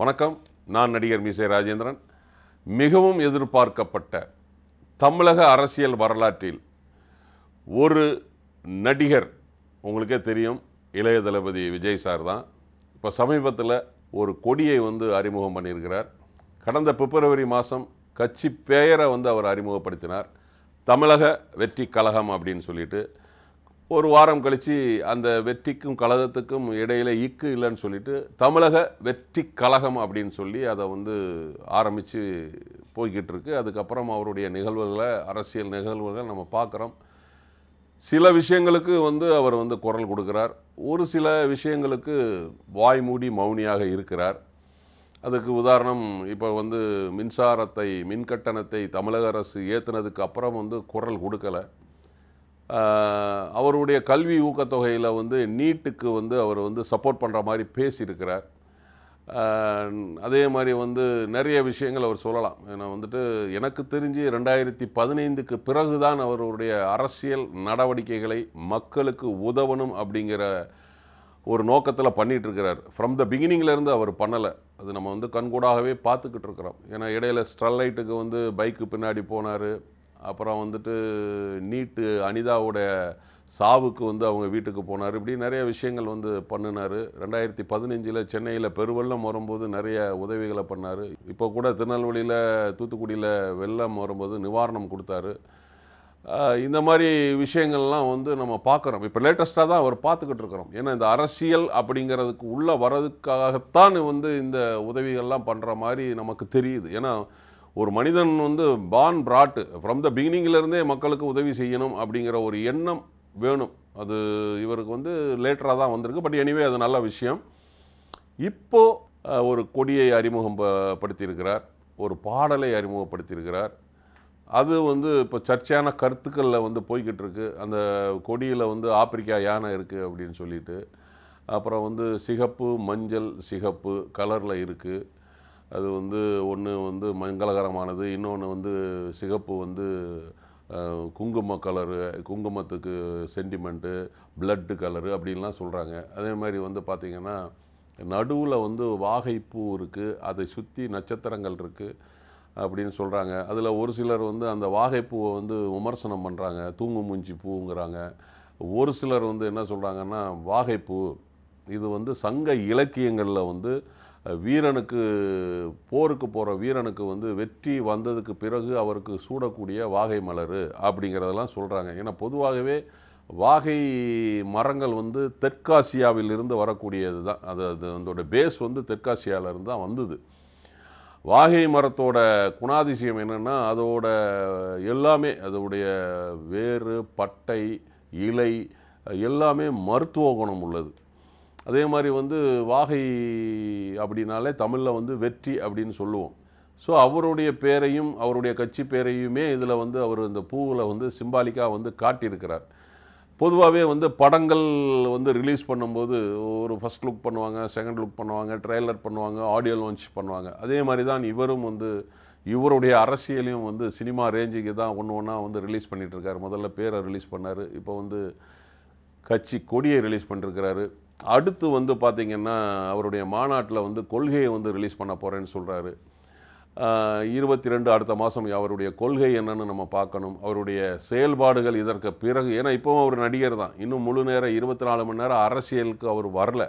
வணக்கம். நான் நடிகர் மீசை ராஜேந்திரன். மிகவும் எதிர்பார்க்கப்பட்ட தமிழக அரசியல் வரலாற்றில் ஒரு நடிகர் உங்களுக்கே தெரியும் இளைய தளபதி விஜய் சார் தான். இப்போ சமீபத்தில் ஒரு கொடியை வந்து அறிமுகம் பண்ணியிருக்கிறார். கடந்த பிப்ரவரி மாதம் கட்சி பெயரை வந்து அவர் அறிமுகப்படுத்தினார். தமிழக வெற்றி கழகம் அப்படின்னு சொல்லிட்டு ஒரு வாரம் கழித்து அந்த வெற்றிக்கும் கழகத்துக்கும் இடையில இக்கு இல்லைன்னு சொல்லிட்டு தமிழக வெற்றி கழகம் அப்படின்னு சொல்லி அதை வந்து ஆரம்பித்து போய்கிட்டு இருக்கு. அதுக்கப்புறம் அவருடைய நிகழ்வுகளை அரசியல் நிகழ்வுகள் நம்ம பார்க்குறோம். சில விஷயங்களுக்கு வந்து அவர் வந்து குரல் கொடுக்கிறார். ஒரு சில விஷயங்களுக்கு வாய் மூடி மௌனியாக இருக்கிறார். அதுக்கு உதாரணம் இப்போ வந்து மின்சாரத்தை மின் கட்டணத்தை தமிழக அரசு ஏற்றுனதுக்கு அப்புறம் வந்து குரல் கொடுக்கல. அவருடைய கல்வி ஊக்கத்தொகையில் வந்து நீட்டுக்கு வந்து அவர் வந்து சப்போர்ட் பண்ணுற மாதிரி பேசியிருக்கிறார். அதே மாதிரி வந்து நிறைய விஷயங்கள் அவர் சொல்லலாம். ஏன்னா வந்துட்டு எனக்கு தெரிஞ்சு ரெண்டாயிரத்தி பதினைந்துக்கு பிறகுதான் அவருடைய அரசியல் நடவடிக்கைகளை மக்களுக்கு உதவணும் அப்படிங்கிற ஒரு நோக்கத்தில் பண்ணிகிட்ருக்கிறார் ஃப்ரம் த பிகினிங்லேருந்து அவர் பண்ணலை. அது நம்ம வந்து கண்கூடாகவே பார்த்துக்கிட்டு இருக்கிறோம். ஏன்னா இடையில ஸ்ட்ரல்லைட்டுக்கு வந்து பைக்கு பின்னாடி போனார். அப்புறம் வந்துட்டு நீட்டு அனிதாவோட சாவுக்கு வந்து அவங்க வீட்டுக்கு போனார். இப்படி நிறைய விஷயங்கள் வந்து பண்ணினார். ரெண்டாயிரத்தி பதினஞ்சில் சென்னையில் பெருவெள்ளம் வரும்போது நிறைய உதவிகளை பண்ணார். இப்போ கூட திருநெல்வேலியில் தூத்துக்குடியில் வெள்ளம் வரும்போது நிவாரணம் கொடுத்தாரு. இந்த மாதிரி விஷயங்கள்லாம் வந்து நம்ம பார்க்குறோம். இப்போ லேட்டஸ்ட்டாக தான் அவர் பார்த்துக்கிட்டு இருக்கிறோம். ஏன்னா இந்த அரசியல் அப்படிங்கிறதுக்கு உள்ளே வர்றதுக்காகத்தான் வந்து இந்த உதவிகள்லாம் பண்ணுற மாதிரி நமக்கு தெரியுது. ஏன்னா ஒரு மனிதன் வந்து பான் பிராட்டு ஃப்ரம் த இருந்தே மக்களுக்கு உதவி செய்யணும் அப்படிங்கிற ஒரு எண்ணம் வேணும். அது இவருக்கு வந்து லேட்டராக தான் வந்திருக்கு. பட் எனிவே அது நல்ல விஷயம். இப்போது ஒரு கொடியை அறிமுகம் ப- படுத்தியிருக்கிறார். ஒரு பாடலை அறிமுகப்படுத்தியிருக்கிறார். அது வந்து இப்போ சர்ச்சையான கருத்துக்களில் வந்து போய்கிட்டு இருக்கு அந்த கொடியில் வந்து ஆப்பிரிக்கா யானை இருக்குது அப்படின்னு சொல்லிட்டு. அப்புறம் வந்து சிகப்பு மஞ்சள் சிகப்பு கலரில் இருக்குது அது வந்து ஒன்று வந்து மங்களகரமானது இன்னொன்று வந்து சிகப்பு வந்து குங்கும கலரு குங்குமத்துக்கு சென்டிமெண்ட்டு பிளட்டு கலரு அப்படின்லாம் சொல்கிறாங்க அதே மாதிரி வந்து பார்த்திங்கன்னா நடுவில் வந்து வாகைப்பூ இருக்குது அதை சுற்றி நட்சத்திரங்கள் இருக்குது அப்படின்னு சொல்கிறாங்க அதில் ஒரு சிலர் வந்து அந்த வாகைப்பூவை வந்து விமர்சனம் பண்ணுறாங்க தூங்கு மூஞ்சி பூங்கிறாங்க. ஒரு சிலர் வந்து என்ன சொல்கிறாங்கன்னா வாகைப்பூ இது வந்து சங்க இலக்கியங்களில் வந்து வீரனுக்கு போருக்கு போகிற வீரனுக்கு வந்து வெற்றி வந்ததுக்கு பிறகு அவருக்கு சூடக்கூடிய வாகை மலர் அப்படிங்கிறதெல்லாம் சொல்கிறாங்க ஏன்னா பொதுவாகவே வாகை மரங்கள் வந்து தெற்காசியாவில் இருந்து வரக்கூடியது தான். அது அது அதோட பேஸ் வந்து தெற்காசியாலேருந்து தான் வந்தது. வாகை மரத்தோட குணாதிசயம் என்னென்னா அதோட எல்லாமே அதோடைய வேறு பட்டை இலை எல்லாமே மருத்துவ குணம் உள்ளது. அதே மாதிரி வந்து வாகை அப்படின்னாலே தமிழில் வந்து வெற்றி அப்படின்னு சொல்லுவோம். ஸோ அவருடைய பேரையும் அவருடைய கட்சி பேரையுமே இதில் வந்து அவர் இந்த பூவில் வந்து சிம்பாலிக்காக வந்து காட்டியிருக்கிறார். பொதுவாகவே வந்து படங்கள் வந்து ரிலீஸ் பண்ணும்போது ஒரு ஃபர்ஸ்ட் லுக் பண்ணுவாங்க செகண்ட் லுக் பண்ணுவாங்க ட்ரெய்லர் பண்ணுவாங்க ஆடியோ லான்ச் பண்ணுவாங்க. அதே மாதிரி தான் இவரும் வந்து இவருடைய அரசியலையும் வந்து சினிமா ரேஞ்சுக்கு தான் ஒன்று ஒன்றா வந்து ரிலீஸ் பண்ணிகிட்ருக்காரு முதல்ல பேரை ரிலீஸ் பண்ணார். இப்போ வந்து கட்சி கொடியை ரிலீஸ் பண்ணிருக்கிறாரு அடுத்து வந்து பார்த்தீங்கன்னா அவருடைய மாநாட்டில் வந்து கொள்கையை வந்து ரிலீஸ் பண்ண போகிறேன்னு சொல்கிறாரு இருபத்தி ரெண்டு அடுத்த மாதம் அவருடைய கொள்கை என்னன்னு நம்ம பார்க்கணும். அவருடைய செயல்பாடுகள் இதற்கு பிறகு ஏன்னா இப்போவும் அவர் நடிகர் தான். இன்னும் முழு நேரம் இருபத்தி நாலு மணி நேரம் அரசியலுக்கு அவர் வரல.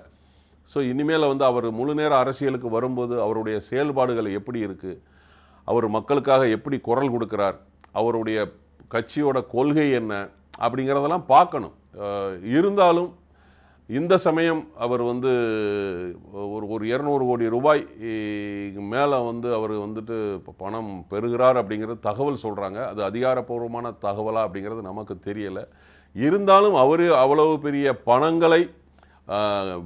ஸோ இனிமேல் வந்து அவர் முழு நேர அரசியலுக்கு வரும்போது அவருடைய செயல்பாடுகள் எப்படி இருக்கு? அவர் மக்களுக்காக எப்படி குரல் கொடுக்கிறார்? அவருடைய கட்சியோட கொள்கை என்ன? அப்படிங்கிறதெல்லாம் பார்க்கணும். இருந்தாலும் இந்த சமயம் அவர் வந்து ஒரு ஒரு இரநூறு கோடி ரூபாய் மேலே வந்து அவர் வந்துட்டு பணம் பெறுகிறார் அப்படிங்கிறது தகவல் சொல்கிறாங்க அது அதிகாரப்பூர்வமான தகவலா அப்படிங்கிறது நமக்கு தெரியலை. இருந்தாலும் அவர் அவ்வளவு பெரிய பணங்களை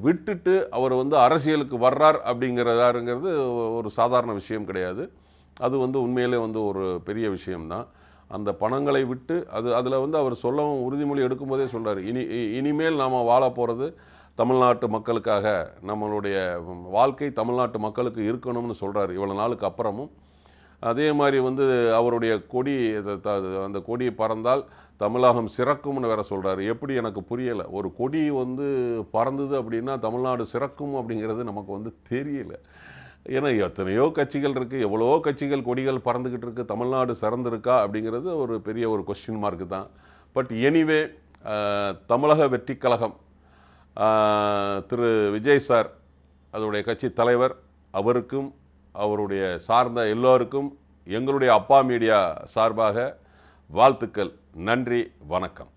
விட்டுட்டு அவர் வந்து அரசியலுக்கு வர்றார் அப்படிங்கிறதாருங்கிறது ஒரு சாதாரண விஷயம் கிடையாது. அது வந்து உண்மையிலே வந்து ஒரு பெரிய விஷயம்தான். அந்த பணங்களை விட்டு அது அதில் வந்து அவர் சொல்லவும் உறுதிமொழி எடுக்கும்போதே சொல்கிறார் இனி இனிமேல் நாம் வாழ போகிறது தமிழ்நாட்டு மக்களுக்காக நம்மளுடைய வாழ்க்கை தமிழ்நாட்டு மக்களுக்கு இருக்கணும்னு சொல்கிறார் இவ்வளோ நாளுக்கு அப்புறமும். அதே மாதிரி வந்து அவருடைய கொடி த- அந்த கொடி பறந்தால் தமிழகம் சிறக்கும்னு வேற சொல்கிறாரு எப்படி எனக்கு புரியலை. ஒரு கொடி வந்து பறந்தது அப்படின்னா தமிழ்நாடு சிறக்கும் அப்படிங்கிறது நமக்கு வந்து தெரியல. ஏன்னா எத்தனையோ கட்சிகள் இருக்கு எவ்வளவோ கட்சிகள் கொடிகள் பறந்துகிட்டு இருக்கு தமிழ்நாடு சிறந்திருக்கா அப்படிங்கிறது ஒரு பெரிய ஒரு கொஸ்டின் மார்க் தான். But anyway Tamilaga Vettri Kazhagam Thiru Vijay sir அதோடைய கட்சி தலைவர் அவருக்கும் அவருடைய சார்ந்த எல்லோருக்கும் எங்களுடைய அப்பா மீடியா சார்பாக வாழ்த்துக்கள் நன்றி வணக்கம்.